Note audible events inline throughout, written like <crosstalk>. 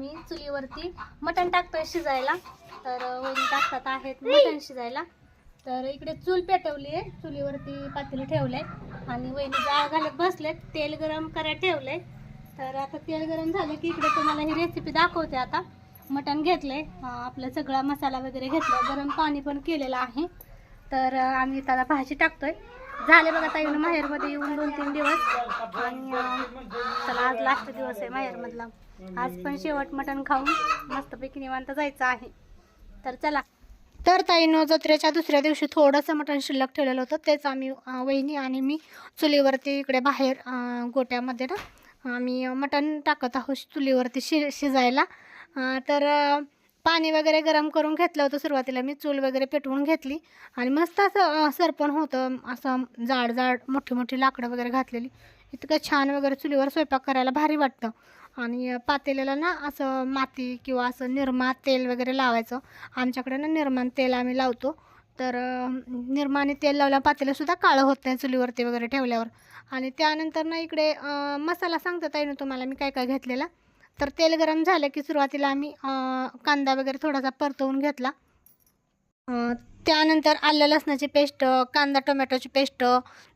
आम्ही चुलीवरती मटण टाकतोय शिजायला. तर वरून टाकतात आहेत मटण शिजायला. तर इकडे चूल पेटवली आहे चुलीवरती पातेलं ठेवलंय. आणि वहिनी जाळ घालत बसलेत. तेल गरम करायला ठेवलंय. तर आता तेल गरम झालं की इकडे तुम्हाला ही रेसिपी दाखवते आता. मटण घेतलंय. अं, आपला सगळा मसाला वगैरे घेतला गरम पाणी पण केलेलं आहे. तर आम्ही त्याला भाजी टाकतोय. झाले बघा ताईनं माहेरमध्ये येऊन दोन तीन दिवस. आणि चला आज लास्ट दिवस आहे माहेरमधला. आज पण शेवट मटण खाऊन मस्तपैकी निवांत जायचं आहे. तर चला. तर ताईनं जत्रेच्या दुसऱ्या दिवशी थोडंसं मटण शिल्लक ठेवलेलं होतं. तेच आम्ही वहिनी आणि मी चुलीवरती इकडे बाहेर गोट्यामध्ये ना आम्ही मटण टाकत आहोत चुलीवरती शि शिजायला. तर पाणी वगैरे गरम करून घेतलं होतं सुरुवातीला. मी चूल वगैरे पेटवून घेतली आणि मस्त असं सरपण होतं. असं जाड जाड मोठी मोठी लाकडं वगैरे घातलेली. इतकं छान वगैरे चुलीवर स्वयंपाक करायला भारी वाटतं. आणि पातेल्याला ना असं माती किंवा असं निरमा तेल वगैरे लावायचं. आमच्याकडे ना निर्माण तेल आम्ही लावतो. तर निर्माने तेल लावल्या पातेलंसुद्धा काळं होत नाही चुलीवरती वगैरे ठेवल्यावर. आणि त्यानंतर ना इकडे मसाला सांगतात ताईनं तुम्हाला. मी काय काय घेतलेला? तर तेल गरम झालं की सुरुवातीला आम्ही कांदा वगैरे थोडासा परतवून घेतला. त्यानंतर आलं लसणाची पेस्ट कांदा टोमॅटोची पेस्ट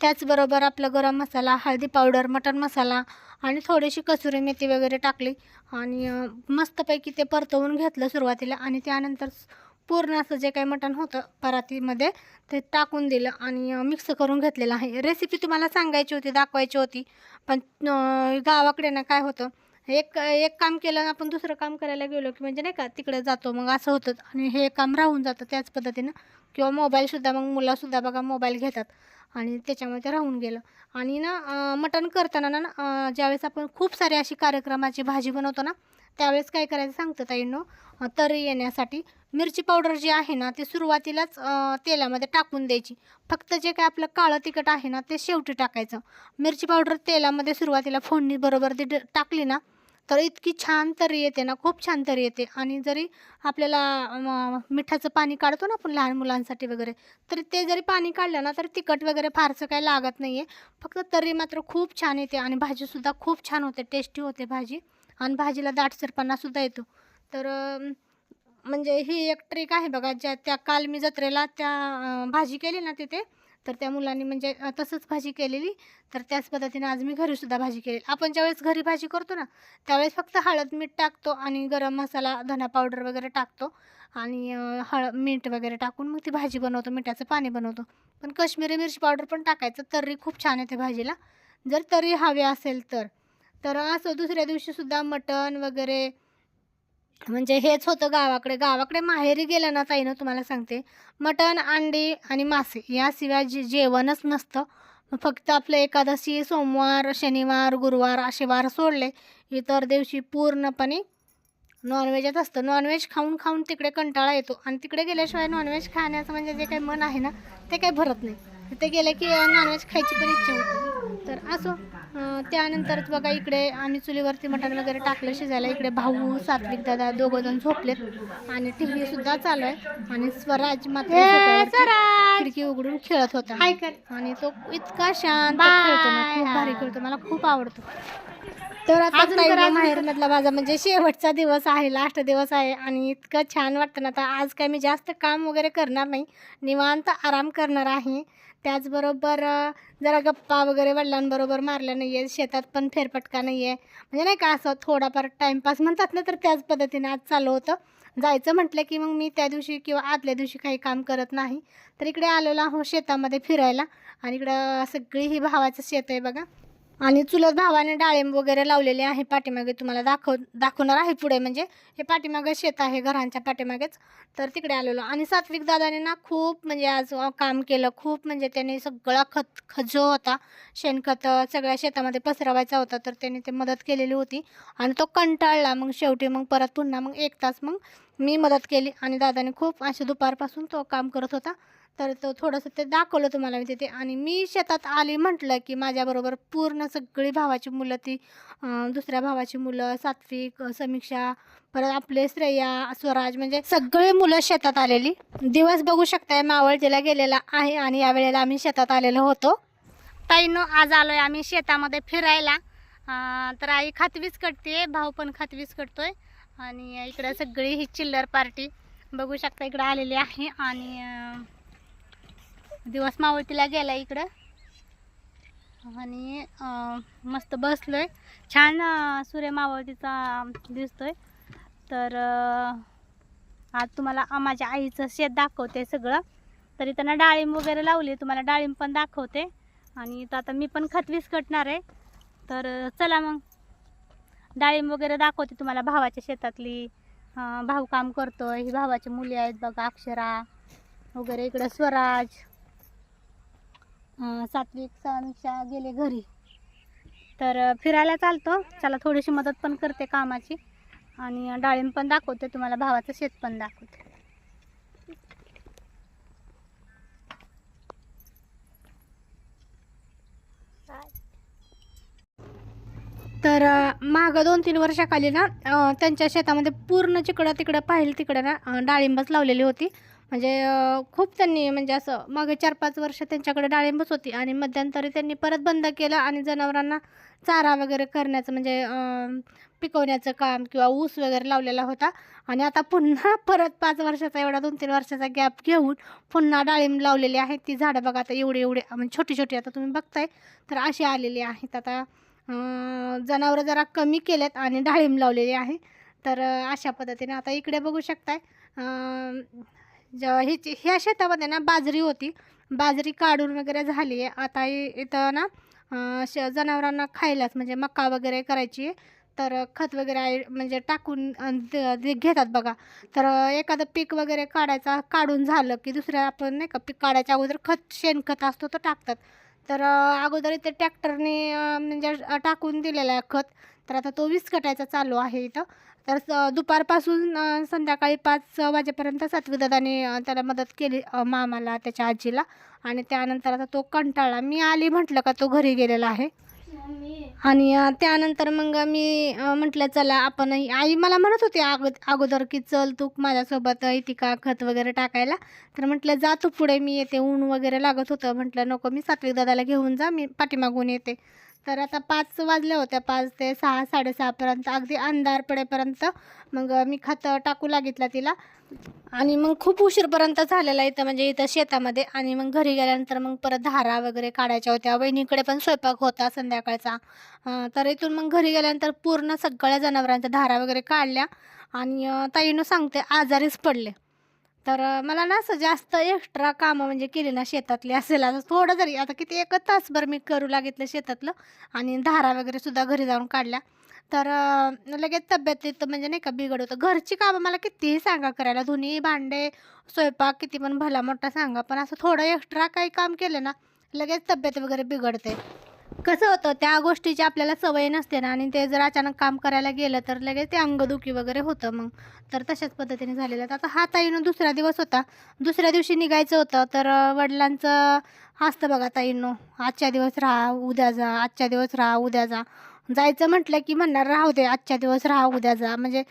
त्याचबरोबर आपलं गरम मसाला हळदी पावडर मटण मसाला आणि थोडीशी कसुरी मेथी वगैरे टाकली आणि मस्तपैकी ते परतवून घेतलं सुरुवातीला आणि त्यानंतर पूर्ण असं जे काही मटण होतं परातीमध्ये ते टाकून दिलं आणि मिक्स करून घेतलेलं आहे. रेसिपी तुम्हाला सांगायची होती दाखवायची होती पण गावाकडे ना काय होतं एक एक काम केलं आणि आपण दुसरं काम करायला गेलो की म्हणजे नाही का तिकडे जातो मग असं होतं. आणि हे काम राहून जातं त्याच पद्धतीनं. किंवा मोबाईलसुद्धा मग मुलासुद्धा बघा मोबाईल घेतात. आणि त्याच्यामुळे ते राहून गेलं. आणि ना मटण करताना ना ज्यावेळेस आपण खूप सारे अशी कार्यक्रमाची भाजी बनवतो ना त्यावेळेस काय करायचं सांगतं ताईंनो? तर येण्यासाठी मिरची पावडर जी आहे ना ती सुरुवातीलाच तेलामध्ये टाकून द्यायची. फक्त जे काय आपलं काळं तिखट आहे ना ते शेवटी टाकायचं. मिरची पावडर तेलामध्ये सुरुवातीला फोडणी बरोबर ती ड- टाकली ना तर इतकी छान तरी येते ना खूप छान तरी येते. आणि जरी आपल्याला मिठाचं पाणी काढतो ना आपण लहान मुलांसाठी वगैरे तर ते जरी पाणी काढलं ना तर तिखट वगैरे फारसं काही लागत नाही आहे फक्त तरी मात्र खूप छान येते आणि भाजीसुद्धा खूप छान होते टेस्टी होते भाजी. आणि भाजीला दाटसरपणासुद्धा येतो. तर म्हणजे ही एक ट्रिक आहे बघा ज्या त्या काल मी जत्रेला त्या भाजी केली ना तिथे तर त्या मुलांनी म्हणजे तसंच भाजी केलेली. तर त्याच पद्धतीने आज मी घरीसुद्धा भाजी केली आपण ज्यावेळेस घरी भाजी करतो ना त्यावेळेस फक्त हळद मीठ टाकतो आणि गरम मसाला धना पावडर वगैरे टाकतो. आणि हळद मीठ वगैरे टाकून मग ती भाजी बनवतो मिठाचं पाणी बनवतो. पण कश्मीरी मिरची पावडर पण टाकायचं. तर्री खूप छान येते भाजीला. जर तरी हवे असेल तर. तर असं दुसऱ्या दिवशीसुद्धा मटण वगैरे म्हणजे हेच होतं गावाकडे. गावाकडे माहेरी गेलं ना ताईनं तुम्हाला सांगते. मटण अंडी आणि मासे याशिवाय जे जेवणच नसतं. फक्त आपलं एकादशी सोमवार शनिवार गुरुवार असे वार सोडले. इतर दिवशी पूर्णपणे नॉनव्हेजच असतं. नॉनव्हेज खाऊन खाऊन तिकडे कंटाळा येतो. आणि तिकडे गेल्याशिवाय नॉनव्हेज खाण्याचं म्हणजे जे काही मन आहे ना ते काही भरत नाही. तिथे गेले की नॉनव्हेज खायची पण इच्छा होती. तर असो त्यानंतर बघा इकडे आम्ही चुलीवरती मटण वगैरे टाकलं शिजायला इकडे भाऊ सात्विक दादा दोघं जण झोपलेत. आणि टी व्ही सुद्धा चालू आहे. आणि स्वराज मात्र खिडकी उघडून खेळत होता. आणि तो इतका शांत खेळतो ना खूप भारी खेळतो. मला खूप आवडतो. तर आता ताईला माहेर मधला माझा म्हणजे शेवटचा दिवस आहे लास्ट दिवस आहे. आणि इतकं छान वाटतं ना आता आज काय मी जास्त काम वगैरे करणार नाही निवांत आराम करणार आहे. त्याचबरोबर जरा गप्पा वगैरे वडिलांबरोबर मारल्या नाही आहे शेतात पण फेरफटका नाही आहे म्हणजे नाही का असं थोडाफार टाईमपास म्हणतात ना तर त्याच पद्धतीने आज चालू होतं. जायचं म्हटलं की मग मी त्या दिवशी किंवा आदल्या दिवशी काही काम करत नाही. तर इकडे आलेलो आहो शेतामध्ये फिरायला आणि इकडं सगळी ही भावाचं शेत आहे बघा. आणि चुलत भावाने डाळिंब वगैरे लावलेले आहे पाठीमागे तुम्हाला दाखव दाखवणार आहे पुढे. म्हणजे हे पाठीमागे शेत आहे घरांच्या पाठीमागेच. तर तिकडे आलेलो. आणि सात्विक दादाने ना खूप म्हणजे आज काम केलं. खूप म्हणजे त्याने सगळा खत खत जो होता. शेणखत सगळ्या शेतामध्ये पसरवायचा होता. तर त्याने ते मदत केलेली होती. आणि तो कंटाळला. मग शेवटी मग परत पुन्हा मग एक तास मग मी मदत केली. आणि दादाने खूप असे दुपारपासून तो काम करत होता. तर तो थोडंसं ते दाखवलं तुम्हाला मी तिथे. आणि मी शेतात आली म्हटलं की माझ्याबरोबर पूर्ण सगळी भावाची मुलं ती दुसऱ्या भावाची मुलं सात्विक समीक्षा परत आपले श्रेया स्वराज म्हणजे सगळे मुलं शेतात आलेली. दिवस बघू शकताय मावळतीला गेलेला आहे आणि यावेळेला आम्ही शेतात आलेलो होतो. ताईनो आज आलोय आम्ही शेतामध्ये फिरायला. तर आई खातवीच कटते भाऊ पण खातवीच कटतोय आणि इकडं सगळी ही चिल्लर पार्टी बघू शकता इकडं आलेली आहे. आणि दिवस मावळतीला गेला इकडं. आणि मस्त बसलोय. छान सूर्य मावळतीचा दिसतोय. तर आज तुम्हाला माझ्या आईचं शेत दाखवते सगळं. तरी त्यांना डाळिंब वगैरे लावली तुम्हाला डाळिंब पण दाखवते. आणि तर आता मी पण खत विस्कटणार आहे. तर चला मग. डाळिंब वगैरे दाखवते तुम्हाला भावाच्या शेतातली. भाऊ काम करतोय. ही भावाची मुली आहेत बघा अक्षरा. वगैरे इकडं स्वराज. सात्विक समीक्षा गेले घरी. तर फिरायला चालतो. चला थोडीशी मदत पण करते कामाची. आणि डाळिंब पण दाखवते तुम्हाला. भावाचं शेत पण दाखवते. तर मागं दोन तीन वर्षाखाली ना त्यांच्या शेतामध्ये पूर्ण जिकडं तिकडं पाहिलं तिकडं ना डाळिंबच लावलेली होती. म्हणजे खूप त्यांनी म्हणजे असं मागे चार पाच वर्ष त्यांच्याकडे डाळिंबच होती आणि मध्यंतरी त्यांनी परत बंद केलं आणि जनावरांना चारा वगैरे करण्याचं म्हणजे पिकवण्याचं काम किंवा ऊस वगैरे लावलेला होता. आणि आता पुन्हा <laughs> परत पाच वर्षाचा एवढा दोन तीन वर्षाचा गॅप घेऊन पुन्हा डाळिंब लावलेली आहेत. ती झाडं बघा आता एवढे एवढे म्हणजे छोटी छोटी आता तुम्ही बघताय तर अशी आलेली आहेत. आता जनावरं जरा कमी केलेत आणि डाळिंब लावलेली आहे. तर अशा पद्धतीने आता इकडे बघू शकताय. ज ह्याची ह्या शेतामध्ये ना बाजरी होती. बाजरी काढून वगैरे झाली आहे. आता इथं ना श जनावरांना खायलाच म्हणजे मका वगैरे करायची. आहे तर खत वगैरे आहे म्हणजे टाकून द- घेतात बघा. तर एखादं पीक वगैरे काढायचा काढून झालं की दुसऱ्या आपण नाही का पीक काढायच्या अगोदर खत शेणखत असतो तो टाकतात. तर अगोदर इथे ट्रॅक्टरने म्हणजे टाकून दिलेला आहे खत. तर आता तो विस्कटायचा चालू आहे इथं. तर स- दुपारपासून संध्याकाळी पाच वाजेपर्यंत सातवीदादाने अं, त्याला मदत केली मामाला त्याच्या आजीला. आणि त्यानंतर आता तो कंटाळला. मी आली म्हटलं का तो घरी गेलेला आहे. आणि त्यानंतर मग मी म्हटलं चला आपण आई मला म्हणत होती अगो अगोदर की चल तू माझ्यासोबत येते का खत वगैरे टाकायला? तर म्हटलं जा तू पुढे मी येते. ऊन वगैरे लागत होतं. म्हटलं नको मी सात्विक दादाला घेऊन जा मी पाठीमागून येते. तर आता पाच वाजल्या होत्या पाच ते सहा साडेसहापर्यंत अगदी अंधार पडेपर्यंत मग मी खत टाकू लागितला तिला. आणि मग खूप उशीरपर्यंत झालेला इथं म्हणजे इथं शेतामध्ये. आणि मग घरी गेल्यानंतर मग परत धारा वगैरे काढायच्या होत्या. वहिनीकडे पण स्वयंपाक होता संध्याकाळचा. तर इथून मग घरी गेल्यानंतर पूर्ण सगळ्या जनावरांच्या धारा वगैरे काढल्या. आणि ताईनं सांगते आजारीच पडले. तर मला ना असं जास्त एक्स्ट्रा कामं म्हणजे केली ना शेतातली असेल. आता थोडं जरी आता किती एक तासभर मी करू लागितलं शेतातलं आणि धारा वगैरे सुद्धा घरी जाऊन काढल्या. तर लगेच तब्येतीत म्हणजे नाही का बिघड होतं. घरची कामं मला कितीही सांगा करायला. धुनी भांडे स्वयंपाक किती पण भला मोठा सांगा. पण असं थोडं एक्स्ट्रा काही काम केलं ना लगेच तब्येत वगैरे बिघडते. कसं होतं त्या गोष्टीची आपल्याला सवय नसते ना आणि ते जर अचानक काम करायला गेलं तर लगेच ते अंगदुखी वगैरे होतं मग. तर तशाच पद्धतीने झालेलं तर आता हा ताईनं दुसरा दिवस होता. दुसऱ्या दिवशी निघायचं होतं तर वडिलांचं असतं बघा ताईनो आजच्या दिवस राहा उद्या जा आजच्या दिवस राहा उद्या जा. जायचं म्हटलं की म्हणणार राहू दे आजच्या दिवस राहा उद्या जा. म्हणजे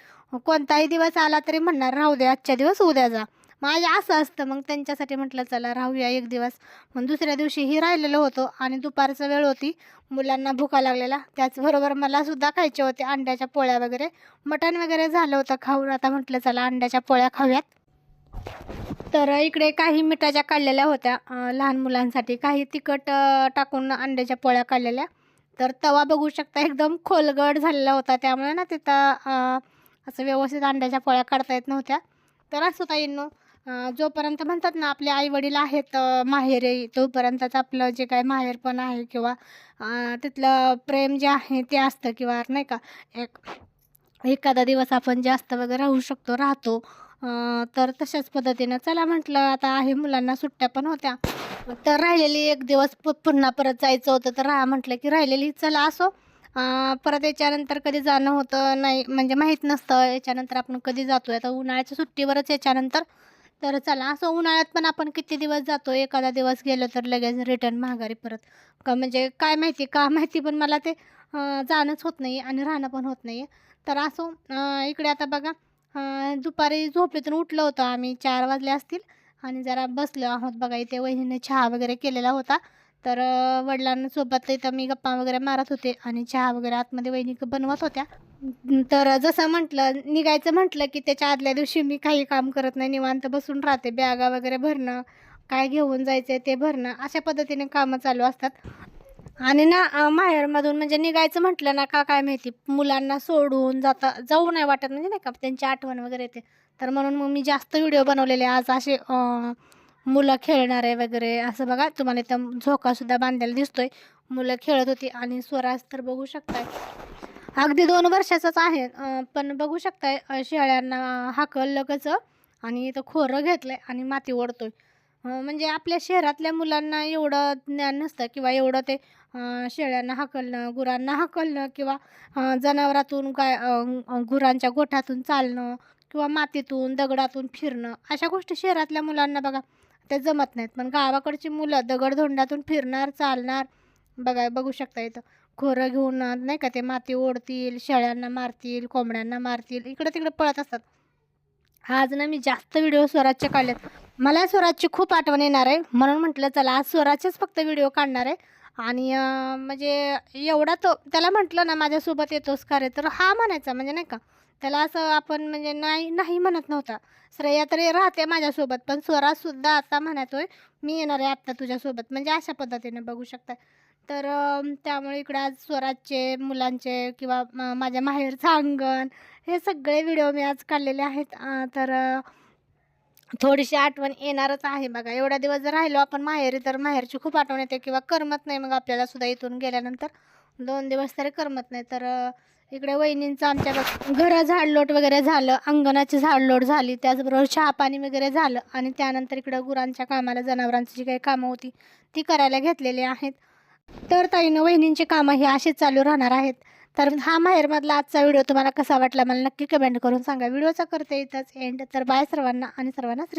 कोणताही दिवस आला तरी म्हणणार राहू दे आजच्या दिवस उद्या जा. माझ्या असं असतं मग त्यांच्यासाठी म्हटलं चला राहूया एक दिवस. मग दुसऱ्या दिवशीही राहिलेलो होतो आणि दुपारचं वेळ होती. मुलांना भुका लागलेला. त्याचबरोबर मला सुद्धा खायचे होते अंड्याच्या पोळ्या वगैरे. मटण वगैरे झालं होतं खाऊन. आता म्हटलं चला अंड्याच्या पोळ्या खाऊयात. तर इकडे काही मिठाच्या काढलेल्या होत्या लहान मुलांसाठी. काही तिखट टाकून अंड्याच्या पोळ्या काढलेल्या. तर तवा बघू शकता एकदम खोलगड झालेला होता. त्यामुळे ना तिथं असं व्यवस्थित अंड्याच्या पोळ्या काढता येत नव्हत्या. तर असं ताईंनो जोपर्यंत म्हणतात ना आपले आई वडील आहेत माहेरही माहेरे तोपर्यंतच आपलं जे काय माहेर पण आहे किंवा तिथलं प्रेम जे आहे ते असतं किंवा नाही का एक एखादा दिवस आपण जास्त वगैरे राहू शकतो राहतो तर तशाच पद्धतीनं चला म्हटलं आता आहे मुलांना सुट्ट्या पण होत्या तर राहिलेली एक दिवस पु- पुन्हा परत जायचं होतं तर राहा म्हटलं की राहिलेली चला असो. परत याच्यानंतर कधी जाणं होतं नाही म्हणजे माहीत नसतं याच्यानंतर आपण कधी जातो आता उन्हाळ्याच्या सुट्टीवरच याच्यानंतर तर चला असं उन्हाळ्यात पण आपण किती दिवस जातो? एखादा दिवस गेलो तर लगेच रिटर्न माघारी परत. का म्हणजे काय माहिती का माहिती पण मला ते जाणंच होत नाही आणि राहणं पण होत नाही. तर असो इकडे आता बघा दुपारी झोपेतून उठलो होतो आम्ही चार वाजले असतील. आणि जरा बसलो आहोत बघा इथे वहिनीने चहा वगैरे केलेला होता. तर वडिलांसोबत इथं मी गप्पा वगैरे मारत होते आणि चहा वगैरे आतमध्ये वहिनी बनवत होत्या. तर जसं म्हटलं निघायचं म्हटलं की त्याच्या आदल्या दिवशी मी काही काम करत नाही निवांत बसून राहते बॅगा वगैरे भरणं काय घेऊन जायचं आहे ते भरणं अशा पद्धतीने कामं चालू असतात. आणि ना माहेरमधून म्हणजे निघायचं म्हटलं ना का काय माहिती मुलांना सोडून जाता जाऊ नाही वाटत म्हणजे नाही का त्यांची आठवण वगैरे येते. तर म्हणून मग मी जास्त व्हिडिओ बनवलेले आज असे मुलं खेळणारे वगैरे असं बघा तुम्हाला इथं झोकासुद्धा बांधायला दिसतोय. मुलं खेळत होती आणि स्वराज तर बघू शकताय. अगदी दोन वर्षाचाच आहे. पण बघू शकताय अं, शेळ्यांना हाकललं कसं आणि इथं खोरं घेतलंय आणि माती ओढतोय. म्हणजे आपल्या शहरातल्या मुलांना एवढं ज्ञान नसतं किंवा एवढं ते शेळ्यांना हाकलणं गुरांना हाकलणं किंवा जनावरातून गाय गुरांच्या गोठ्यातून चालणं किंवा मातीतून दगडातून फिरणं अशा गोष्टी शहरातल्या मुलांना बघा ते जमत नाहीत. पण गावाकडची मुलं दगडधोंड्यातून फिरणार चालणार बघा बघू शकता इथं. खोरं घेऊन नाही का ते माती ओढतील शेळ्यांना मारतील कोंबड्यांना मारतील इकडं तिकडं पळत असतात. आज ना मी जास्त व्हिडिओ स्वराजचे काढलेत. मला स्वराजची खूप आठवण येणार आहे. म्हणून म्हटलं चला आज स्वराजचेच फक्त व्हिडिओ काढणार आहे. आणि म्हणजे एवढा तो त्याला म्हटलं ना माझ्यासोबत येतोस का रे? तर हा म्हणायचा म्हणजे नाही का त्याला असं आपण म्हणजे नाही नाही म्हणत नव्हता. श्रेया तरी राहते माझ्यासोबत पण स्वराजसुद्धा आता म्हणतोय मी येणार आहे आत्ता तुझ्यासोबत. म्हणजे अशा पद्धतीने बघू शकता तर त्यामुळे इकडं आज स्वराजचे मुलांचे किंवा माझ्या माहेरचं अंगण हे सगळे व्हिडिओ मी आज काढलेले आहेत. तर थोडीशी आठवण येणारच आहे बघा. एवढ्या दिवस जर राहिलो आपण माहेरी तर माहेरची खूप आठवण येते किंवा करमत नाही मग आपल्याला सुद्धा इथून गेल्यानंतर. दोन दिवस तरी करमत नाही. तर इकडे वहिनींचं आमच्या बघ- घरं झाडलोट वगैरे झालं अंगणाची झाडलोट झाली त्याचबरोबर चहा पाणी वगैरे झालं आणि त्यानंतर इकडं गुरांच्या कामाला जनावरांची जी काही कामं होती ती करायला घेतलेली आहेत. तर ताईनं वहिनींची कामं हे अशीच चालू राहणार आहेत. तर हा माहेरमधला आजचा व्हिडिओ तुम्हाला कसा वाटला मला नक्की कमेंट करून सांगा. व्हिडिओचा करते इथंच एंड तर बाय सर्वांना आणि सर्वांना श्री